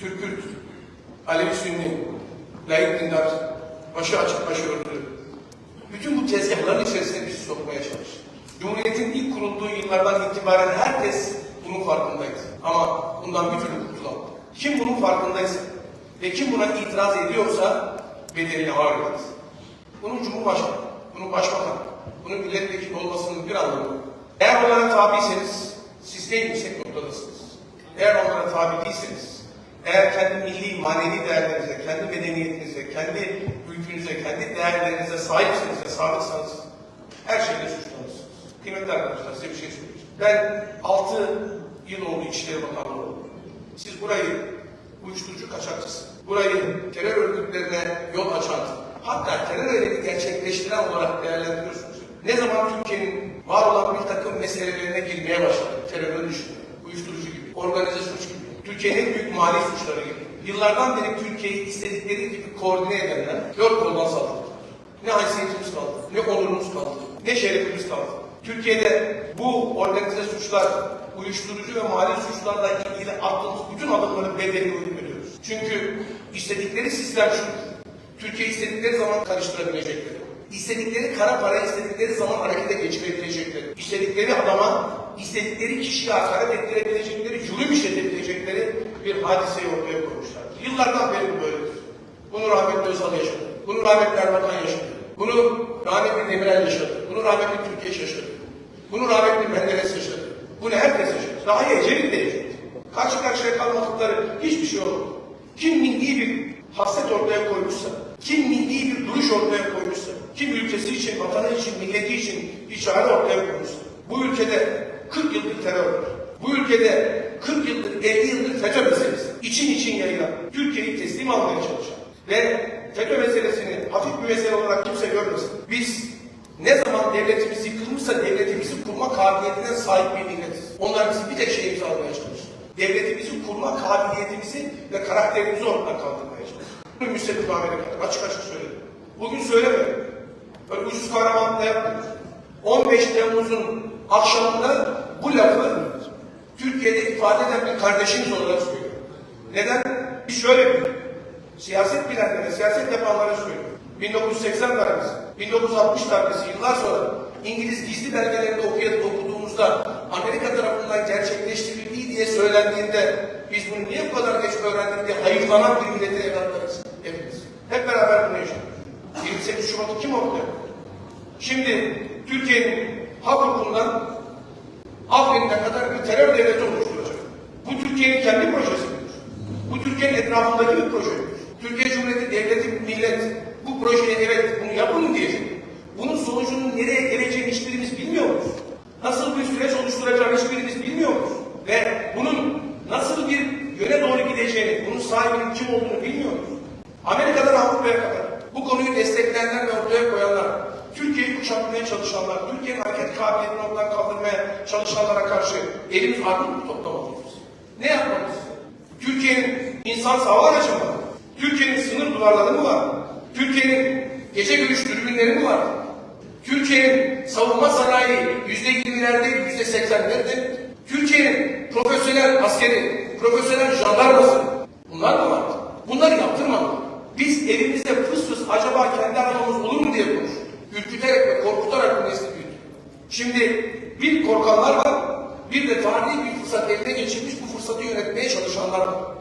Türk Kürt, Alevi Sünni, layık dindar, başı açık başı örtülü. Bütün bu tezgahların içerisine bizi sokmaya çalıştı. Cumhuriyetin ilk kurulduğu yıllardan itibaren herkes bunun farkındaydı. Ama bundan bir türlü kurtulamadı. Kim bunun farkındaysa ve kim buna itiraz ediyorsa bedelini ağır ödedi. Bunun Cumhurbaşkanı, bunun Başbakan, bunun milletvekili olmasının bir anlamı. Eğer onlara tabiyseniz siz en yüksek noktadasınız. Eğer onlara tabi değilseniz, eğer kendi milli manevi değerlerinize, kendi medeniyetinize, kendi ülkünüze, kendi değerlerinize sahipseniz ve sadıksanız her şeyde suçlanırsınız. Kıymetli arkadaşlar size bir şey söyleyeceğim. Ben 6 yıl oldu İçişleri Bakanlığı oldu. Siz burayı uyuşturucu kaçakçısı, burayı terör örgütlerine yol açan, hatta terör eylemi gerçekleştiren olarak değerlendiriyorsunuz. Ne zaman Türkiye'nin var olan bir takım meselelerine girmeye başladı, terörün dışında, uyuşturucu gibi, organize suç Türkiye'nin en büyük mali suçları gibi. Yıllardan beri Türkiye'yi istedikleri gibi koordine edenler dört koldan saldırdılar. Ne haysiyetimiz kaldı, ne onurumuz kaldı, ne şerefimiz kaldı. Türkiye'de bu organize suçlar, uyuşturucu ve mali suçlarla ilgili attığımız bütün adımların bedelini ödüyoruz. Çünkü istedikleri sistem şu, Türkiye istedikleri zaman karıştırabilecekleri, istedikleri kara para istedikleri zaman harekete geçirebilecekleri, istedikleri adama, istedikleri kişiye hakaret ettirebilecekleri, zulüm işletebilecekleri bir hadiseyi ortaya koymuşlar. Yıllardan beri bu böyledir. Bunu rahmetli Özal yaşadı. Bunu rahmetli Erbakan yaşadı. Bunu rahmetli Demirel yaşadı. Bunu rahmetli Türkiye yaşadı. Bunu rahmetli Menderes yaşadı. Bunu herkes yaşadı. Daha Ecevit de yaşadı. Karşı karşıya kalmadıkları hiçbir şey olmadı. Kim milli bir hasret ortaya koymuşsa, kim milli bir duruş ortaya koymuşsa, kim ülkesi için, vatanı için, milleti için bir çare ortaya koymuşsa, bu ülkede 40 yıldır terör. Bu ülkede 40 yıldır, 50 yıldır FETÖ meselesi için için yayılan, Türkiye'yi teslim almaya çalışan ve FETÖ meselesini hafif bir mesele olarak kimse görmesin. Biz ne zaman devletimiz yıkılmışsa devletimizi kurma kabiliyetine sahip bir milletiz. Onlar bizi bir tek şeyimizi almaya çalıştılar. Devletimizi kurma kabiliyetimizi ve karakterimizi ortadan kaldırmaya çalıştılar. Bunu müstebit Amerika'da açık açık söyledim. Bugün söylemedim. Böyle ucuz kahramanlıkla yapmıyoruz. 15 Temmuz'un akşamında bu lafı Türkiye'de ifade eden bir kardeşimiz olarak söylüyor. Neden? Biz şöyle bir siyaset bilenlere, siyaset yapanlara söylüyor. 1980 darbesi, 1960 darbesi yıllar sonra İngiliz gizli belgelerinde okuyup okuduğumuzda Amerika tarafından gerçekleştirildiği diye söylendiğinde biz bunu niye bu kadar geç öğrendik diye hayıflanan bir millete evlatlarız. Hepimiz. Hep beraber bunu yaşadık. 28 Şubat'ı kim ortaya? Şimdi Türkiye'nin hak hukukundan Afrin'e kadar bir terör devleti oluşturacak. Bu Türkiye'nin kendi projesi midir? Bu Türkiye'nin etrafındaki bir proje midir? Türkiye Cumhuriyeti devleti, millet bu projeye evet bunu yapın diyecek. Bunun sonucunun nereye geleceğini hiçbirimiz bilmiyor muyuz? Nasıl bir süreç oluşturacağını hiçbirimiz bilmiyor muyuz? Ve bunun nasıl bir yöne doğru gideceğini, bunun sahibinin kim olduğunu bilmiyor muyuz? Amerika'dan Avrupa'ya kadar bu konuyu destekleyenler ve ortaya koyanlar, Türkiye'yi kuşatmaya çalışanlar, Türkiye'nin hareket kabiliyetini ortadan kaldırmaya çalışanlara karşı elimiz armut mu toplamalıyız? Ne yapmalıyız? Türkiye'nin insan sava aracı mı var? Türkiye'nin sınır duvarları mı var? Türkiye'nin gece görüş dürbünleri mi var? Türkiye'nin savunma sanayi yüzde yirmilerde, yüzde seksenlerde. Türkiye'nin profesyonel askeri, profesyonel jandarması bunlar mı var? Bunları yaptırmadık. Biz elimizde fıs fıs acaba kendi arabamız olur mu diye konuştuk ürküterek ve korkutarak bu nesli. Şimdi bir korkanlar var, bir de tarihi bir fırsat eline geçirmiş bu fırsatı yönetmeye çalışanlar var.